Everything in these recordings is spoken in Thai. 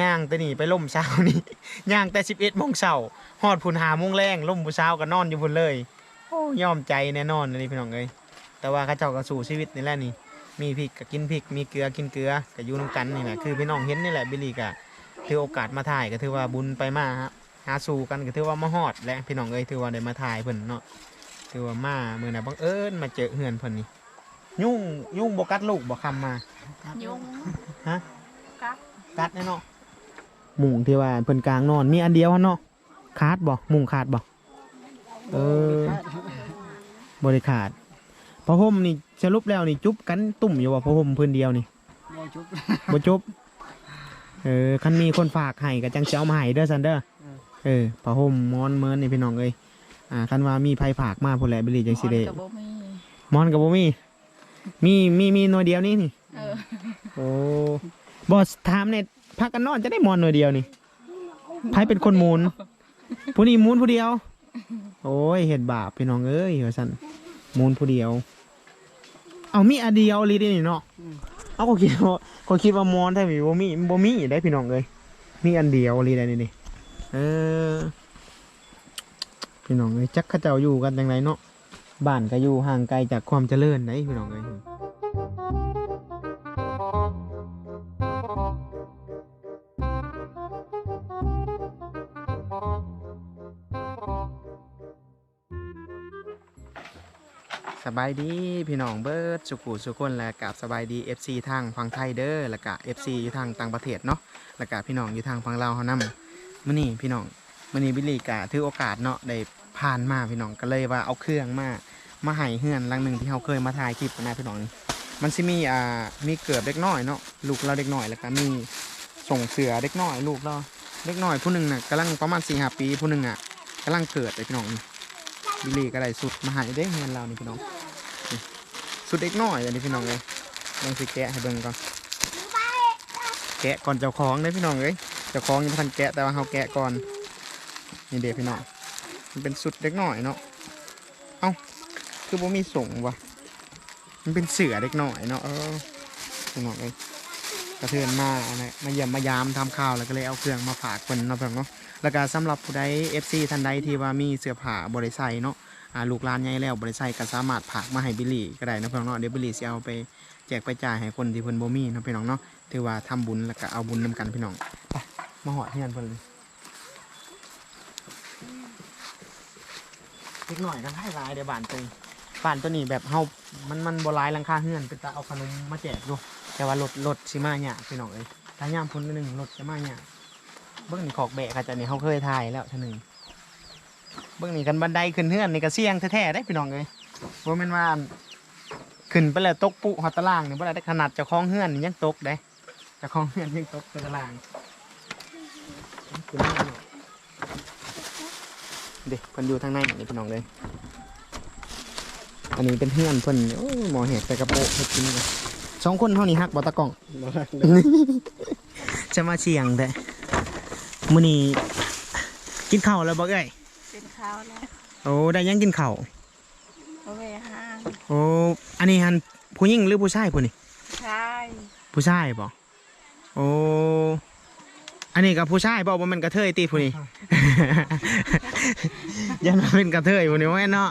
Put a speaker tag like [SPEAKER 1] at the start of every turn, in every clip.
[SPEAKER 1] ย่างแต่นี่ไปล่มเช้านี่ย่างแต่สิบเอ็ดโมงเช้าฮอดพุ่นหาโมงแรงล่มผู้เช้าก็นอนอยู่พุ่นเลยโอ้ยอมใจแน่นอนเลยพี่น้องเอ้ยแต่ว่าเข้าเจ้าก็สู่ชีวิตนี่แหละนี่ มีพริกก็กินพริกมีเกลือกินเกลือก็อยู่นํกันนี่แหละคือพี่น้องเห็นนี่แหละบิลลี่ก็ถือโอกาสมาถ่ายก็ถือว่าบุญไปมาฮะหาสู่กันก็ถือว่ามาฮอดและพี่น้องเอ้ยถือว่าได้มาถ่ายเพิ่นเนาะถือว่ามามื้อน่ะบังเอิญมาเจอเฮือนเพิ่นนี่ยุ่งยุ่งบ่กัดลูกบ่คำมา
[SPEAKER 2] ยุง
[SPEAKER 1] ฮะ
[SPEAKER 2] กัด
[SPEAKER 1] กัดแน่เนาะ มุงที่ว่าเพิ่นกลางนอน มีอันเดียวหั่นเนาะขาดบ่มุงขาดบ่เออบ่ได้ขาดพระห่มนี่สรุปแล้วนี่จุบกันตุ่มอยู่บ่พระห่มพื้นเดียวนี่
[SPEAKER 3] บ่ชุบ
[SPEAKER 1] บ่จุบเออคันมีคนฝากให้ก็จังสิเอามาให้เด้อซันเด้อเออผ้าห่มมอนเมินนี่พี่น้องเอ้ยอ่าคันว่ามีไผฝากมาพุ่นแหละบิลลี่จังสิได้
[SPEAKER 2] กับบ่มี
[SPEAKER 1] มอนก็บ่มีมีมีมีหน่วยเดียวนี่นี่
[SPEAKER 2] เออ
[SPEAKER 1] โอ้บอสถามเนี่ย พักกันนอนจะได้มอนหน่อยเดียวนี่ไพ่เป็นคนมูนผู้นี้มูนผู้เดียว โอ้ยเห็ดบาปพี่น้องเอ้ยว่าสันมูนผู้เดียว เอามีอันเดียวลีได้นี่เนาะเอาก็คิดว่าก็คิดว่ามอนแท้มีบ่มีบ่มีได้พี่น้องเอ้ยมีอันเดียวลีได้นี่นี่เออพี่น้องเอ้ยจักเขาเจ้าอยู่กันจังไรเนาะบ้านก็อยู่ห่างไกลจากความเจริญไหนพี่น้องเอ้ย สบายดีพี่น้องเบิร์ดสุขุสุคนและกับสบายดี FC ทางฝั่งไทยเด้อและกับ FC อยู่ทางต่างประเทศเนาะและกับพี่น้องอยู่ทางฝั่งลาวเฮานำมื้อนี้พี่น้องมื้อนี้บิลลี่กะถือโอกาสเนาะได้ผ่านมาพี่น้องก็เลยว่าเอาเครื่องมามาให้เฮือนหลังหนึ่งที่เราเคยมาถ่ายคลิปนะพี่น้องมันสิมีอ่ามีเกือบเด็กน้อยเนาะลูกเราเด็กน้อยแล้วก็มีส่งเสือเด็กน้อยลูกเราเด็กน้อยผู้หนึ่งน่ะกำลังประมาณสี่ห้าปีผู้หนึ่งอะกำลังเกิดเลยพี่น้อง บิลลี่ก็ได้สุดมาห้ได้เฮือนเรานี่พี่น้องสุดเล็กน้อยอันนี้พี่น้องเลยลองสิแกะให้เบิ่งก่อนแกะก่อนเจ้าของเลยพี่น้องเลยเจ้าของยังไม่ทันแกะแต่ว่าเขาแกะก่อนนี่เด็กพี่น้องมันเป็นสุดเล็กน้อยเนาะเอ้าคือบ่มีส่งวะมันเป็นเสือเล็กน้อยเนาะเออพี่น้องเลยกระเทือนมาอะไรมาเยี่ยมมายามทำข่าวแล้วก็เลยเอาเครื่องมาฝากคนเนาะพี่น้องเนาะ แล้วก็สำหรับผู้ใด FC ท่านใดที่ว่ามีเสื้อผ้าบริใส่เนาะอ่าลูกหลานใหญ่แล้วบริษัทก็สามารถผากมาให้บิลลี่ก็ได้นะพี่น้องเนาะเดี๋ยวบิลลี่จะเอาไปแจกไปจ่ายให้คนที่เพิ่นบ่มีนะพี่น้องเนาะถือว่าทำบุญแล้วก็เอาบุญนำกันพี่น้องไปมาหอดเฮียนเพิ่นเลยเล็กหน่อยกันให้ลายเดี๋ยวบานตัวบ้านตัวนี้แบบเฮามันมันบ่หลายหลังคาเฮือนเป็นตาเอาขนมมาแจกอยู่แต่ว่ารถรถสิมาเนี่ยพี่น้องเอ้ยถ้ายามพุ่นนิดนึงรถจะมาเนี่ย เบิ่งนี่ขอกแบะค่ะจ้ะนี่เฮาเคยถ่ายแล้วเท่านึงเบื้องนี้กันบันไดขึ้นเฮือนนี่ก็เสี่ยงแท้ๆได้พี่น้องเลยว่าแม่นว่าขึ้นไปแล้วตกปุหอดตารางนี่บ่ได้ขนาดเจ้าของเฮือนนี่ยังตกได้เจ้าของเฮือนยังตกไปตารางขึ้นมาเนาะเด็กเพิ่นอยู่ทางในนี่พี่น้องเลยอันนี้เป็นเฮือนเพิ่นโอ้ยหมอเห็ดใส่กระโปรงเฮ็ดกินเลยสองคนเท่านี้ฮักบ่ตะกล้อง
[SPEAKER 3] บ่รักเด้อ
[SPEAKER 1] จะมาเชียงแต่ มื้อนี้กินข้าวแล้วบ่เอ้ย
[SPEAKER 2] เป็นข้าวแล้ว
[SPEAKER 1] โอ้ได้ยังกินข้าว
[SPEAKER 2] โอเคห้าง
[SPEAKER 1] โอ้อันนี้ฮันผู้หญิงหรือผู้ชายผู้นี่
[SPEAKER 2] ใช่
[SPEAKER 1] ผู้ชายบ่โอ้อันนี้กับผู้ชายบ่ว่ามันกระเทยตีผู้นี่ยันมาเป็นกระเทยผู้นี่ว่าแม่นเนาะ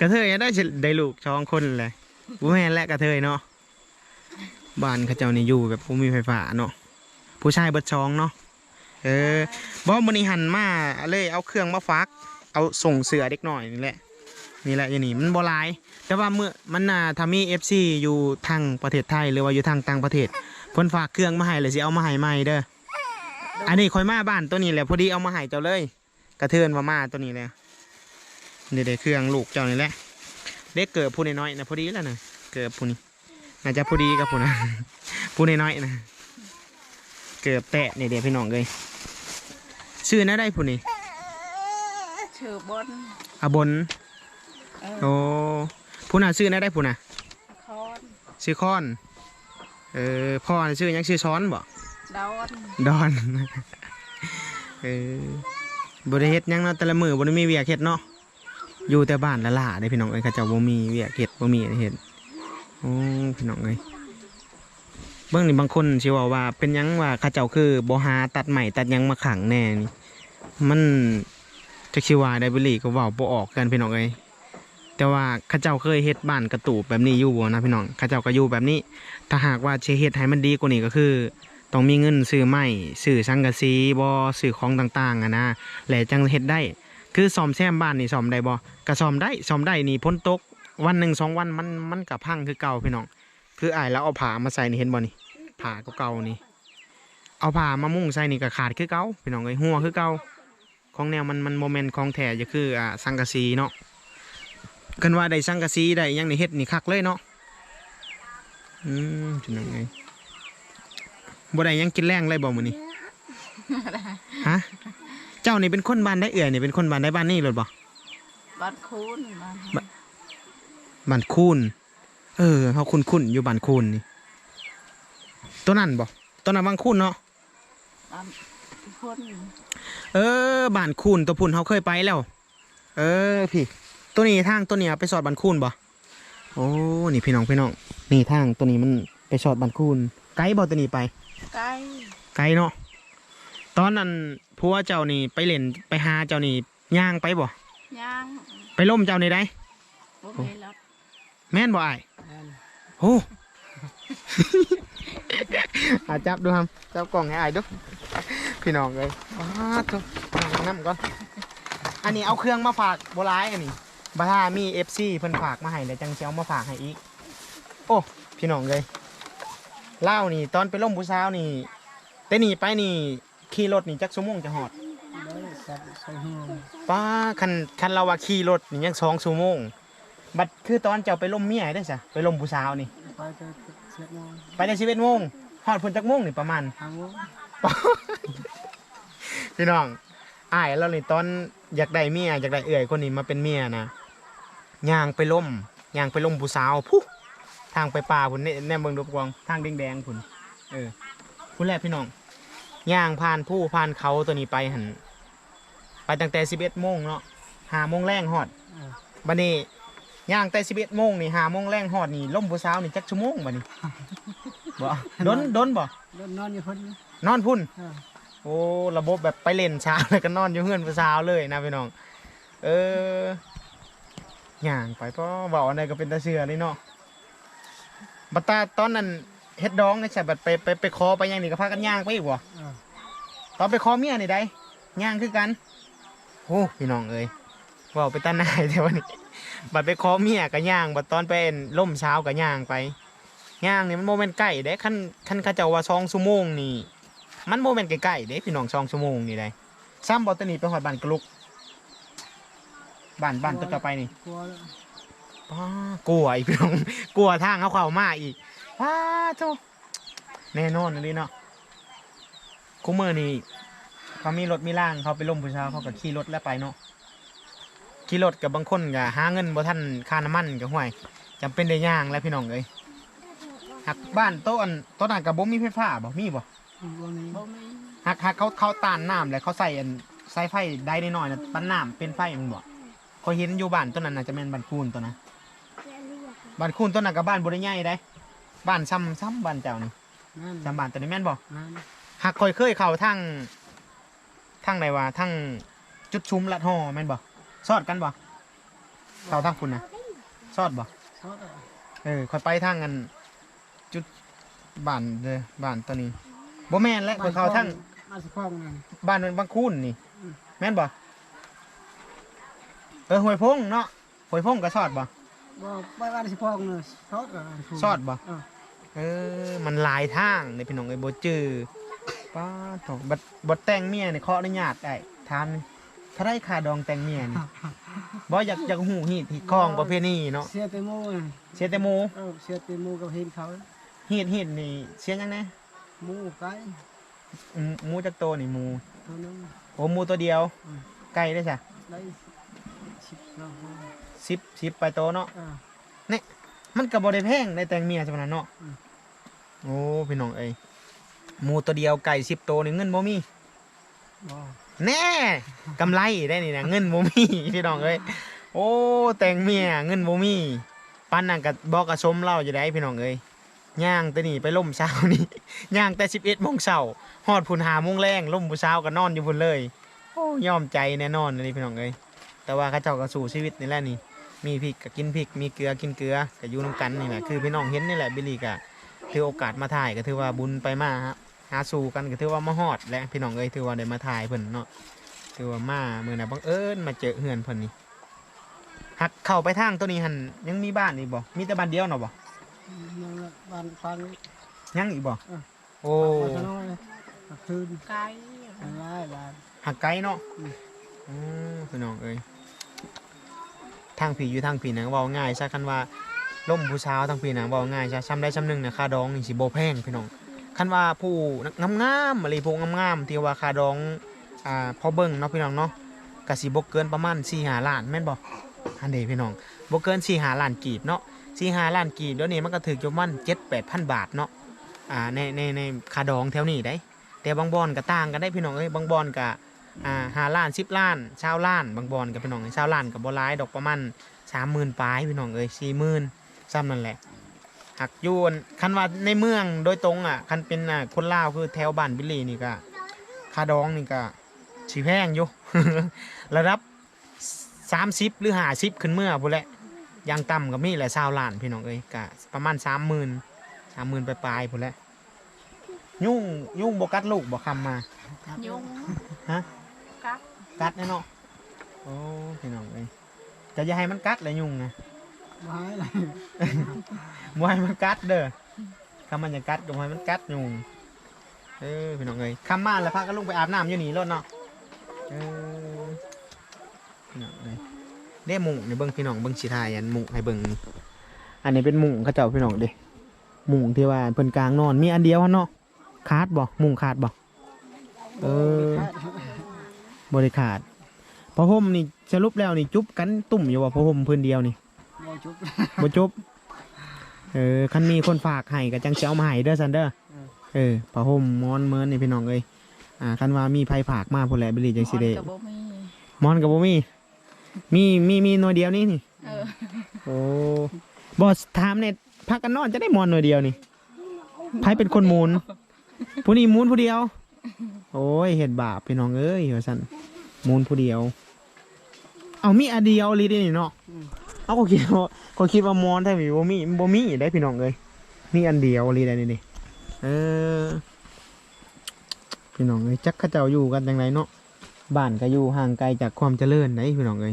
[SPEAKER 1] กระเทยได้สิได้ลูกสองคนเลยผู้แม่นและกระเทยเนาะบ้านเขาเจ้านี่อยู่แบบผู้มีไฟฟ้าเนาะผู้ชายเบิดช่องเนาะ เออบ่มื้อนี้หันมาเลยเอาเครื่องมาฟัก เอาส่งเสือเด็กหน่อยนี่แหละ นี่แหละอย่างนี้มันบ่ลาย แต่ว่าเมื่อมันน่าถ้ามี FC อยู่ทางประเทศไทยหรือว่าอยู่ทางต่างประเทศเพิ่นฝากเครื่องมาให้เลยสิเอามาให้ใหม่เด้อ อันนี้คอยมาบ้านตัวนี้แหละพอดีเอามาให้เจ้าเลย กระเทือนมามาตัวนี้เลยนี่เด้เครื่องลูกเจ้านี่แหละเด็กเกิดผู้น้อยๆนะพอดีแล้วนะเกิดผู้นี้น่าจะพอดีกับผู้นะผู้น้อยๆนะ เกิดแตะนี่เดี๋ยวพี่น้องเลยชื่อน่าได้ผู้นี้
[SPEAKER 2] ชื่อบน
[SPEAKER 1] อาบน
[SPEAKER 2] เออ
[SPEAKER 1] โอ้ผู้น่ะชื่อน่าได้ผู้น่ะ
[SPEAKER 2] คอน
[SPEAKER 1] ชื่อคอนเออพ่อน่ะชื่อหยังชื่อช้อนบ่
[SPEAKER 2] ดอน
[SPEAKER 1] ดอนเออบริเฮ็ดหยังเนาะแต่ละมือบริมีเวียกเฮ็ดเนาะอยู่แต่บ้านละล่าได้พี่น้องเอ้ยเขาเจ้าบ่มีเวียกเฮ็ดบ่มีอะไรเฮ็ดโอ้พี่น้องเอ้ย เบื้องนี่บางคนสิว่าว่าเป็นยังว่าข้าเจ้าคือบ่หาตัดใหม่ตัดยังมาขังแน่นี่มันจักสิว่าได้บ่ลีก็ว้าบ่ออกกันพี่น้องเอ้ยแต่ว่าข้าเจ้าเคยเฮ็ดบ้านกระตูบแบบนี้อยู่บ่นะพี่น้องข้าเจ้าก็อยู่แบบนี้ ถ้าหากว่าสิเฮ็ดให้มันดีกว่านี้ก็คือต้องมีเงินซื้อไม้ซื้อสังกะสีบ่ซื้อของต่างๆอะนะแล้วจังเฮ็ดได้ คือซ่อมแซมบ้านนี่ซ่อมได้บ่ก็ซ่อมได้ซ่อมได้นี่พ้นตกวันหนึ่งสองวันมันมันก็พังคือเก่าพี่น้อง คืออ้ายแล้วเอาผ้ามาใส่นี่เห็นบ่นี่ผ้าเก่าๆนี่ เอาผ้ามามุ่งใส่นี่ก็ขาดคือเก่าพี่น้องเอ้ยหัวคือเก่าของแนวมันมันโมเมนต์ของแท้จะคืออ่าสังกะสีเนาะกันว่าได้สังกะสีได้หยังนี่เฮ็ดนี่คักเลยเนาะอืมพี่น้องเอ้ยบ่ได้หยังกินแรงเลยบ่มื้อนี้ฮะเจ้านี่เป็นคนบ้านได้เอื่อยนี่เป็นคนบ้านได้บ้านนี่เลยบ่
[SPEAKER 2] บ้านคูนบ้าน
[SPEAKER 1] บ้านคูน เออเขาคุ้นคุ้นๆอยู่บ้านคูนนี่ตัวนั้นบ่ตัวนั้นบางคูนเนาะ
[SPEAKER 2] บ้านคน
[SPEAKER 1] เออบ้านคูนตัวพุ่นเขาเคยไปแล้ว เออพี่ ตัวนี้ทางตัวเนี้ยไปสอดบ้านคูนบ่โอ้นี่พี่น้องพี่น้องนี่ทางตัวนี้มันไปสอดบ้านคูนไกลบ่ตัวนี้ไป
[SPEAKER 2] ใกล้
[SPEAKER 1] ไกลเนาะตอนนั้นผัวเจ้านี่ไปเล่นไปหาเจ้านี่ย่างไปบ่
[SPEAKER 2] ย่าง
[SPEAKER 1] ไปล่มเจ้านี่ได้
[SPEAKER 2] บ่มีรถ
[SPEAKER 1] แม่นบ่อ้ายโอ้อาจับดูครับจับกล่องให้อ้ายดูพี่น้องเลยว้าวทุกน้ำก่อนอันนี้เอาเครื่องมาฝากโบราณอันนี้บาทามีเอฟซีเพิ่นฝากมาให้แล้วจังสิเชียวมาฝากให้อีก โอ้พี่น้องเลยเล่าวนี่ ตอนไปล่มผู้สาวนี่แต่นี่ไปนี่ขี่รถนี่จักชั่วโมงจะหอดป้าคันคันเราว่าขี่รถนี่ยังสองชั่วโมง บัดคือตอนเจ้าไปล่มเมียได้จ้ะไปล่มผู้สาวนี่
[SPEAKER 3] ไปจะเช็ดมอง
[SPEAKER 1] ไปได้สิบเอ็ดโมงหอดพุ่นจักโมงนี่ประมาณ
[SPEAKER 3] ทางวง
[SPEAKER 1] พี่น้องอ้ายเรานี่ตอนอยากได้เมียอยากได้เอื่อยคนนี้มาเป็นเมียนะย่างไปล่มย่างไปล่มผู้สาวผู้ทางไปป่าพุ่นนี่แน่เบิ่งดูกวางทางแดงๆพุ่นเออพุ่นแรกพี่น้องย่างผ่านผู้ผ่านเขาตัวนี้ไปหันไปตั้งแต่สิบเอ็ดโมงเนาะหาโมงแรงหอดบัดนี้ ย่างแต่สิบเอ็ดโมงนี่หาโมงแรงหอดนี่ล่มผู้สาวนี่จักชั่วโมงบัดนี้บ่ดนดนบ่
[SPEAKER 3] รถนอนอยู่คนนี้
[SPEAKER 1] นอนพุ่น
[SPEAKER 3] เออ
[SPEAKER 1] โอ้ระบบแบบไปเล่นเช้าแล้วก็นอนอยู่เฮือนผู้สาวเลยนะพี่น้อง เออย่างไปเพราะเบาอะไรก็เป็นตาเสือเลยเนาะบัตตาตอนนั้นเฮ็ดดองไอ้ใช่บัดไปไปไปคอไปยังนี่ก็พากันย่างไปอีกบ่
[SPEAKER 3] เออ
[SPEAKER 1] ตอนไปคอเมียนี่ได้ย่างคือกันโอ้พี่น้องเอ้ยเว่าไปตาหนายแต่วันนี้ บัดไปคอเมียก็ย่าง บัดตอนไปเอ็นล่มเช้าก็ย่างไปย่างนี่มันโมเมนต์ใกล้เด้ขั้นขั้นเขาเจ้าว่าสองชั่วโมงนี่ มันโมเมนต์ใกล้ๆเด้พี่น้องสองชั่วโมงนี่ได้ซ้ำบอตนีไปหอดบ้านกระลุกบ้านบ้านตัวต่อไปนี่
[SPEAKER 3] กลัว
[SPEAKER 1] ป้ากลัวอีกพี่น้องกลัวทางเขาเข้ามาอีกป้าโตแน่นอนเลยเนาะคุมือนี่เขามีรถมีล่างเขาไปล่มผู้ชายเขาก็ขี่รถแล้วไปเนาะ ขี่รถกับบางคนก็หาเงินบ่ทันค่าน้ำมันก็ห่วยจำเป็นได้ย่างแล้วพี่น้องเอ้ยหักบ้านโต๊ะอันโต๊ะนั้นกับบ่มีไฟฟ้าบ่มีบ่
[SPEAKER 3] วงนี้
[SPEAKER 2] บ่มี
[SPEAKER 1] หักหักเขาเขาตานน้ำแล้วเขาใส่อันใส่ไฟได้นิดหน่อยนะปั้นน้ำเป็นไฟมันบ่เขาเห็นอยู่บ้านต้นนั้นน่าจะเป็นบ้านคูนตัวนะบ้านคูนต้นนั้นกับบ้านบริใหญ่ได้บ้านซ้ำซ้ำบ้านเจ้านี่
[SPEAKER 3] นั่น
[SPEAKER 1] ซ้ำบ้านตัวนี้แม่นบ่
[SPEAKER 3] นั่น
[SPEAKER 1] หักคอยเคยเข้าทั้งทั้งไหนวะทั้งจุดชุมลัดห่อแม่นบ่ ซอดกันบ่เข้าทั้งคุณนะซอดบ่
[SPEAKER 3] ซอสอะ
[SPEAKER 1] เออคอยไปทางกันจุดบ้านเลยบ้านตัวนี้บ่แม่นและคอยเข้าทั้ง
[SPEAKER 3] มาสิคล้องนั่น
[SPEAKER 1] บ้านมันบางคูนนี่
[SPEAKER 3] อืม
[SPEAKER 1] แม่นบ่เออหวยพงเนาะหวยพงก็สอดบ่
[SPEAKER 3] บอกไปว่าสิคล้องเลยซอสอะ
[SPEAKER 1] สอดบ่
[SPEAKER 3] เออ
[SPEAKER 1] เออ มันหลายทางในพี่น้องไอ้ยบ่จื้อป้าโถบัดบัดแต่งเมียนี่ขออนุญาตได้ถามหนี่ อยถ้าได้ค่าดองแต่งเมียนี่บ่อยากอยากหูฮีดที่คองประเพณีเนาะ
[SPEAKER 3] เสียเตโมน่ะ
[SPEAKER 1] เสียแต่หมู
[SPEAKER 3] เออเสียเตโมกับเห็นเขา
[SPEAKER 1] ฮีดฮีดนี่เสียยังไง
[SPEAKER 3] หมูไก่
[SPEAKER 1] หมูจักโตวนี่หมู
[SPEAKER 3] เท่านั้น
[SPEAKER 1] โอ้หมูตัวเดียว
[SPEAKER 3] อืม
[SPEAKER 1] ไก่ได้จ้ะ
[SPEAKER 3] ได้สิบสอง
[SPEAKER 1] 10 10ไปโตเนาะ
[SPEAKER 3] เออ
[SPEAKER 1] มันก็บ่ได้แพงได้แต่งเมียจังนั้นเนาะ
[SPEAKER 3] อืม
[SPEAKER 1] โอ้ พี่น้องเอ้ยหมูตัวเดียวไก่10โตวนี่เงินบ่มี
[SPEAKER 3] บ่
[SPEAKER 1] แน่กำไรได้นี่นะเงินบ่มีพี่น้องเอ้ยโอ้แต่งเมียเงินบ่มีปันนั่นก็บบอกกับสมเล่าจะได้พี่น้องเอ้ยย่างแต่นี่ไปล่มเช้านี่ย่างแต่สิบเอ็ดโมงเช้าฮอดพุ่นหาโมงแรงล่มผู้เช้าก็นอนอยู่พุ่นเลย โอ้ยอมใจแน่นอนนนี่พี่น้องเอ้ยแต่ว่าเขาเจ้าก็สู่ชีวิตนี่แหละนี่ มีพริกก็กินพริกมีเกลือกินเกลือก็อยู่นํกันนี่แหละคือพี่น้องเห็นนี่แหละบิลลี่ก็ถือโอกาสมาถ่ายก็ถือว่าบุญไปมากฮะ หาสู่กันก็ถือว่ามาฮอด และพี่น้องเอ้ยถือว่าได้มาถ่ายเพิ่นเนาะถือว่ามาเมื่อน่ะบังเอิญมาเจอเฮือนเพิ่นนี่หักเข้าไปทางตัวนี้หันยังมีบ้านอีกบ่มีแต่บ้านเดียวเนาะบ่
[SPEAKER 3] นั่นแหละบ้านฟัง
[SPEAKER 1] ยังอีกบ่
[SPEAKER 3] เออ
[SPEAKER 1] โอ้
[SPEAKER 3] บ้านน้อยกลางคืน
[SPEAKER 2] ไก่
[SPEAKER 3] มันร้ายบ้าน
[SPEAKER 1] หักไกลเนาะ
[SPEAKER 3] อืม
[SPEAKER 1] อืมพี่น้องเอ้ยทางผีอยู่ทางผีนะเว้าง่ายซะคันว่าล่มผู้สาวทางผีนะเว้าง่ายซะซ้ำได้ซ้ำหนึงนะค่าดองนี่สิบ่แพงพี่น้อง คันว่าผู้งามๆอะไรผู้งามๆที่ว่าคาดองอ่าพอเบิ่งเนาะพี่น้องเนาะก็สิบ่เกินประมาณ4-5ล้านแม่นบ่อันเด้พี่น้องบ่เกิน4-5ล้านกีบเนาะ4-5ล้านกีบเดี๋ยวนี้มันก็ถึกอยู่ประมาณ7-8,000บาทเนาะอ่าในในในคาดองแถวนี้ได้ แต่บางบอนก็ต่างกันได้พี่น้องเอ้ยบางบอนก็อ่าหาล้านสิบล้านชาวล้าน บางบอนกับพี่น้องชาวล้านกับบ่ร้ายดอกประมาณสามหมื่นปลายพี่น้องเอ้ยสี่หมื่นซ้ำนั่นแหละ หักอยูนคันว่าในเมืองโดยตรงอะคันเป็นอะคนลาวคือแถวบ้านบิลลี่นี่ก็ค่าดองนี่ก็สีแพงอยู่ ระดับสามสิบหรือห้าสิบขึ้นเมื่อพุ่นแหละอยังต่ำก็มีแหละชาวล้านพี่น้องเอ้ยก็ประมาณสามหมื่นสามหมื่นปลายๆพุ่นแหละยุ่งยุ่งบกัดลูกบ่คำมา
[SPEAKER 2] ยุง
[SPEAKER 1] ฮะ
[SPEAKER 2] กัด
[SPEAKER 1] กัดแน่เนาะโอ้พี่น้องเอ้ยจะอย่าให้มันกัดเลยยุงนะ
[SPEAKER 3] ไม้อะไร
[SPEAKER 1] บ่ให้มันกัดเด้อคำมันจะกัดก็บ่ให้มันกัดยุงเออพี่น้องเอ้ยคำมาแล้วพากันลงไปอาบน้ำอยู่นี่รถเนาะเออพี่น้องเอ้ยเด้หมุงในเบิ้งพี่น้องเบิ้งสีทายอันหมุงให้เบิ้งอันนี้เป็นหมุงเขาเจ้าพี่น้องเด้หมุงที่ว่าเพิ่นกลางนอนมีอันเดียวเนาะขาดบ่หมุงขาดบ่เออบริขาดพอผมนี่สรุปแล้วนี่จุ๊บกันตุ่มอยู่ว่าพอผมพื้นเดียวนี่
[SPEAKER 3] จุบ
[SPEAKER 1] บ่จุบเออคันมีคนฝากให้ก็จังสิเอามาให้เด้อซันเด้อ
[SPEAKER 3] เออ
[SPEAKER 1] เออพอผมมอนเมินนี่พี่น้องเอ้ยอ่าคันว่ามีไผฝากมาพุ่นแหละบิลลี่จังสิได้
[SPEAKER 2] กับบ่มี
[SPEAKER 1] มอนก็บ่มีมีมีมีหน่วยเดียวนี่นี่
[SPEAKER 2] เออ
[SPEAKER 1] โอ้บอสถามเนี่ยพักกันนอนจะได้มอนหน่วยเดียวนี่ไผเป็นคนหมูนผู้นี้หมูนผู้เดียว โอ้ยเห็ดบาปพี่น้องเอ้ยว่าซั่นหมูนผู้เดียว เอามีอันเดียวเลยเด้นี่เนาะ
[SPEAKER 3] อืม
[SPEAKER 1] เอาก็คิดว่าก็คิดว่ามอนถ้มีบ่มีบ่มีได้พี่น้องเอ้ยมีอันเดียวเลยได้นี่นี่เออพี่น้องเอ้ยจักเขาเจ้าอยู่กันจังไดเนาะบ้านก็อยู่ห่างไกลจากความเจริญได้พี่น้องเอ้ย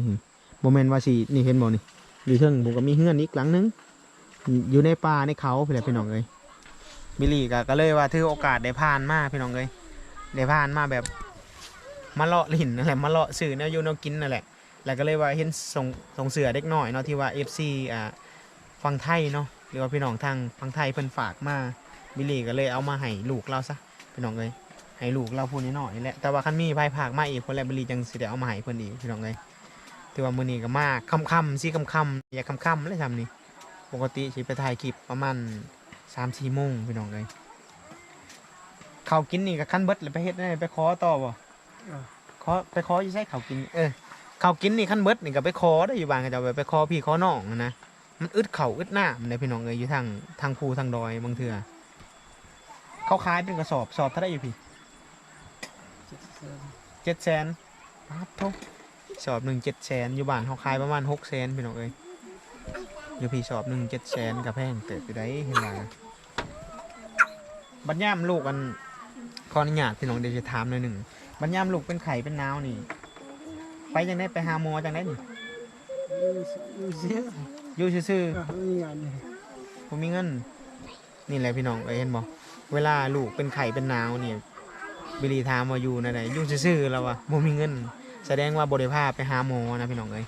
[SPEAKER 1] บ่แม่นว่าสินี่เห็นบ่นี่อยู่เทิงผมก็มีเฮือนอีกหลังนึงอยู่ในป่าในเขาพี่แหละพี่น้องเอ้ยบิลลี่ก็ก็เลยว่าถือโอกาสได้ผ่านมาพี่น้องเอ้ยได้ผ่านมาแบบมาเลาะลิ้นนั่นแหละมาเลาะสื่อแนวอยู่แนวกินนั่นแหละ แล้วก็เลยว่าเห็นส่งส่งเสือเด็กน้อยเนาะที่ว่า FC อ่าฟังไทยเนาะหรือว่าพี่น้องทางฟังไทยเพิ่นฝากมาบิลลี่ก็เลยเอามาให้ลูกเราซะพี่น้องเอ้ยให้ลูกเราพูดนิดหน่อยนี่แหละแต่ว่าคันมีภายภาคมาอีกคนแหละบิลลี่จังสิได้เอามาให้เพิ่นอีกพี่น้องเอ้ยถือว่ามื้อนี้ก็มาค่ำๆสิค่ำๆอย่าค่ำๆเลยทำนี่ปกติสิไปถ่ายคลิปประมาณ3-4โมงพี่น้องเอ้ยเขาวกินนี่ก็คันเบิดเลยไปเฮ็ดได้ไปขอต่อบ่
[SPEAKER 3] เออ
[SPEAKER 1] ขอไปขออยู่ใช่เขาวกินเออ เขาวกินนี่ขั้นเบิดนี่ก็ไปขอได้อยู่บ้านก็จะไปไปขอพี่ขอน้องนะมันอึดเข่าอึดหน้ามันเลยพี่น้องเอ้ยอยู่ทางทางภูทางดอยบางเถื่อเขาขายเป็นกระสอบสอบเท่าไหรอยู่พี่
[SPEAKER 3] เจ็ด
[SPEAKER 1] แสนครับทุกสอบหนึ่งเจ็ดแสนอยู่บ้านเขาขายประมาณหกแสนพี่น้องเอ้ยอยู่พี่สอบหนึ่งเจ็ดแสนกับแพงเติบอยู่ได้เห็นไหมบัดย่ามลูกกันขออนุญาตพี่น้องเดี๋ยวจะถามหน่อยหนึ่งบัดย่ามลูกเป็นไข่เป็นน้าวนี่ ไปจังได้ไปหาหมอจังได้นี่
[SPEAKER 3] อยู่เสีย
[SPEAKER 1] อยู่ซื่อ
[SPEAKER 3] เออมีงานนี่
[SPEAKER 1] ๆผมมีเงิน นี่แหละพี่น้องเอ้ยเห็นบ่เวลาลูกเป็นไข่เป็นนาวเนี่ยบิลีถามว่าอยู่ในไหนอยู่ซื่อๆแล้ววะบ่มีเงิน แสดงว่าบ่ได้พาไปหาหมอนะพี่น้องเอ้ย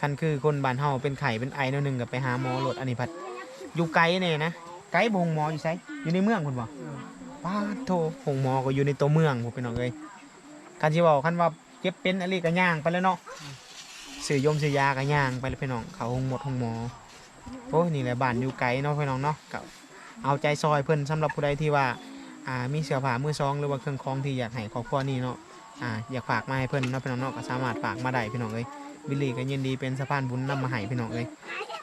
[SPEAKER 1] คันคือคนบ้านเฮาเป็นไข่เป็นไอแนวหนึงกับไปหาหมอโลดอันนี้พัดอยู่ไกลแน่นะไกลบ่หงหมออยู่ไสอยู่ในเมืองพุ่นบ่
[SPEAKER 3] เออ
[SPEAKER 1] ป้าดโทหงหมอก็อยู่ในตัวเมืองพุ่นพี่น้องเอ้ยคันสิเว้าคันว่า เจ็บเป็นอะไรก็ย่างไปแล้วเนาะซื้อยมซื้อยาก็ย่างไปแล้วพี่น้องเขาหงหมดหงหมอโอ้นี่แหละบ้านอยู่ไกลเนาะพี่น้องเนาะก็เอาใจซอยเพิ่อนสำหรับผู้ใดที่ว่าอ่ามีเสื้อผ้ามือซองหรือว่าเครื่องคล้องที่อยากให้ครอบครัวนี้เนาะอ่าอยากฝากมาให้เพิ่อนเนาะพี่น้องเนาะก็สามารถฝากมาได้พี่น้องเอ้ยบิลลี่ก็ยินดีเป็นสะพานบุญนำมาให้พี่น้องเอ้ย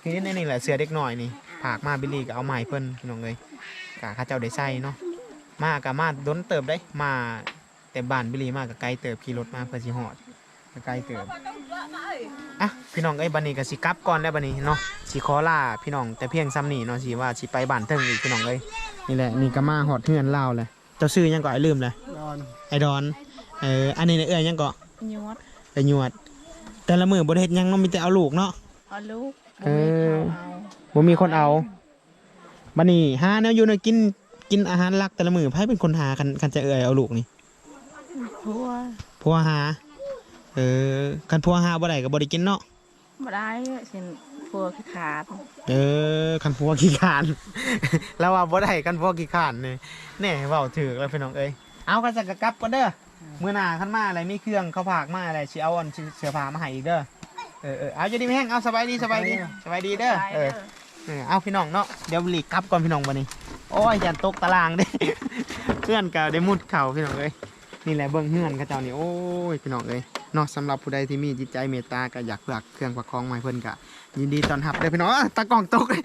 [SPEAKER 1] คือในนี่แหละเสื้อเด็กหน้อยนี่ผากมาบิลลี่ก็เอาไม้เพิ่อนพี่น้องเอ้ยกะข้าเจ้าได้ใส่เนาะมากะมาดนเติบได้มา แต่บ้านบิลลี่มาก็ไกลเติบขี่รถมาเพื่อสิฮอดก็ไกลเติบอะพี่น้องเอ้ยบัดนี้ก็สิกลับก่อนแล้วบัดนี้เนาะสิขอลาพี่น้องแต่เพียงซ้ำนี้เนาะสิว่าสิไปบ้านเทิงอีกพี่น้องเอ้ยนี่แหละนี่ก็มาฮอดเฮือนลาวเลยเจ้าซื้อหยังก็ไอ้ลืมเลย
[SPEAKER 3] นอน
[SPEAKER 1] ไอดอนเอออันนี้เนี่ยเอ้ยหยังก็
[SPEAKER 2] ยวด
[SPEAKER 1] ไอหยวดแต่ละมือบ่ได้เฮ็ดหยังเนาะมีแต่เอาลูกเนาะ
[SPEAKER 2] เอาลูก
[SPEAKER 1] เออ
[SPEAKER 2] บ่มีข้าวเอา
[SPEAKER 1] บ่มีคนเอาบัดนี้หาแนวอยู่เนาะกินกินอาหารหลักแต่ละมือไผเป็นคนหาคันคันจะเอ้ยเอาลูกนี่
[SPEAKER 2] พัว
[SPEAKER 1] ผัวหา เออคันผัวหาบ่ได้ก็บ่ได้กินเนาะ
[SPEAKER 2] บ่ได้เช่นพัวขี้ขาด
[SPEAKER 1] เออคันผัวขี้ขาน แล้วว่าบ่ได้คันผัวขี้ขานนี่แน่เว้าถูกแล้วพี่น้องเอ้ย เอากันสักกะกลับก่อนเด้อมื้อหน้าคันมาอะไรมีเครื่องเขาฝากมาอะไรสิเอาอันเสื้อผ้ามาให้อีกเด้อ เออเออเอาอยู่ดีมีแฮงเอาสบายดีสบายดีสบายดีเด้อ
[SPEAKER 2] ไป
[SPEAKER 1] เอ
[SPEAKER 2] เด้
[SPEAKER 1] อ
[SPEAKER 2] อ
[SPEAKER 1] เออเอาพี่น้องเนาะ เดี๋ยวหลีกกลับก่อนพี่น้องวันนี้ โอ้ยอย่าตกตารางเด้ เพื่อนก็ได้มุดเข่าพี่น้องเอ้ย นี่แหละเบื้องเฮือนเขาเจ้านี่โอ้ยพี่น้องเอ้ยเนาะสำหรับผู้ใดที่มีจิตใจเมตตาก็อยากฝากเครื่องประคองมาเพิ่นกะยินดีตอนหับเด้อพี่น้องอ้าตากล่องตกเลย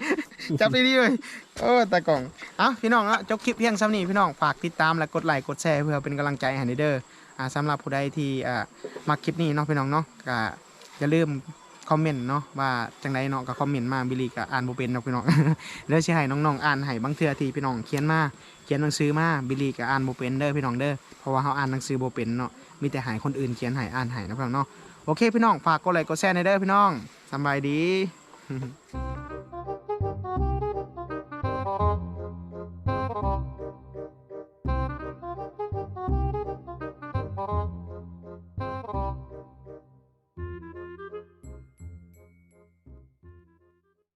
[SPEAKER 1] จับดีๆเลยโอ้ตากล่องเอ้าพี่น้องเนาะจบคลิปเพียงซ้ำนี้พี่น้องฝากติดตามและกดไลค์กดแชร์เพื่อเป็นกำลังใจให้เด้ออ่าสำหรับผู้ใดที่อ่ามาคลิปนี้เนาะพี่น้องเนาะก็อย่าลืม คอมเมนต์เนาะว่าจังไรเนาะก็คอมเมนต์มาบิลลี่ก็อ่านบ่เป็นเนาะพี่น้องเด้อสิให้น้องๆอ่านให้บางเทื่อที่พี่น้องเขียนมาเขียนหนังสือมาบิลลี่ก็อ่านบ่เป็นเด้อพี่น้องเด้อเพราะว่าเขาอ่านหนังสือบ่เป็นเนาะมีแต่ให้คนอื่นเขียนให้อ่านให้นะพี่น้องเนาะโอเคพี่น้องฝากกดไลค์กดแชร์ในเด้อพี่น้องสบายดี